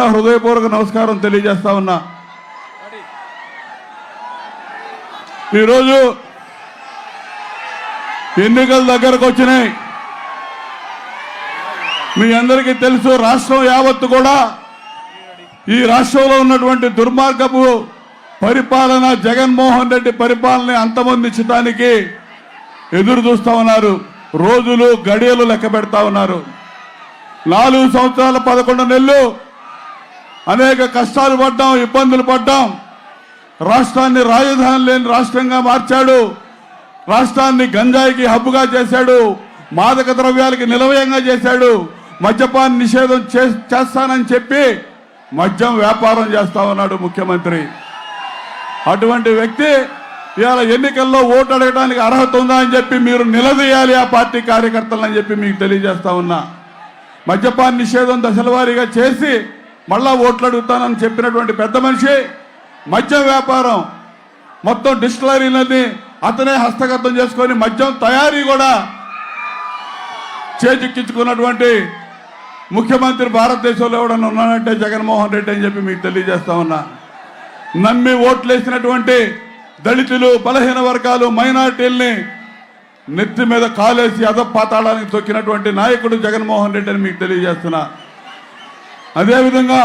హృదయపూర్వక నమస్కారం తెలియజేస్తా ఉన్నా. ఈరోజు ఎన్నికలు దగ్గరకు వచ్చినాయి. మీ అందరికీ తెలుసు రాష్ట్రం యావత్తు కూడా ఈ రాష్ట్రంలో ఉన్నటువంటి దుర్మార్గపు పరిపాలన జగన్మోహన్ రెడ్డి పరిపాలన అంతమొందించడానికి ఎదురు చూస్తా ఉన్నారు. రోజులు గడియలు లెక్క పెడతా ఉన్నారు. నాలుగు సంవత్సరాల పదకొండు నెలలు అనేక కష్టాలు పడ్డాం ఇబ్బందులు పడ్డాం. రాష్ట్రాన్ని రాజధాని లేని రాష్ట్రంగా మార్చాడు. రాష్ట్రాన్ని గంజాయికి హబ్బుగా చేశాడు. మాదక ద్రవ్యాలకి నిలవయంగా చేశాడు. మద్యపాన్ నిషేధం చే- చేస్తానని చెప్పి మద్యం వ్యాపారం చేస్తా ఉన్నాడు ముఖ్యమంత్రి. అటువంటి వ్యక్తి ఇవాళ ఎన్నికల్లో ఓటు అడగడానికి అర్హత ఉందా అని చెప్పి మీరు నిలదీయాలి ఆ పార్టీ కార్యకర్తలని చెప్పి మీకు తెలియజేస్తా ఉన్నా. మద్యపాన్ నిషేధం దశలవారీగా చేసి మళ్ళా ఓట్లు అడుగుతానని చెప్పినటువంటి పెద్ద మనిషి మద్యం వ్యాపారం మొత్తం డిస్టిలరీలన్నీ అతనే హస్తగతం చేసుకొని మద్యం తయారీ కూడా చేజిక్కించుకున్నటువంటి ముఖ్యమంత్రి భారతదేశంలో ఎవడన్నా ఉన్నానంటే జగన్మోహన్ రెడ్డి అని చెప్పి మీకు తెలియజేస్తా ఉన్నా. నమ్మి ఓట్లేసినటువంటి దళితులు బలహీన వర్గాలు మైనార్టీల్ని నెత్తి మీద కాలేసి అదపాతాళానికి తొక్కినటువంటి నాయకుడు జగన్మోహన్ రెడ్డి అని మీకు తెలియజేస్తున్నా. అదేవిధంగా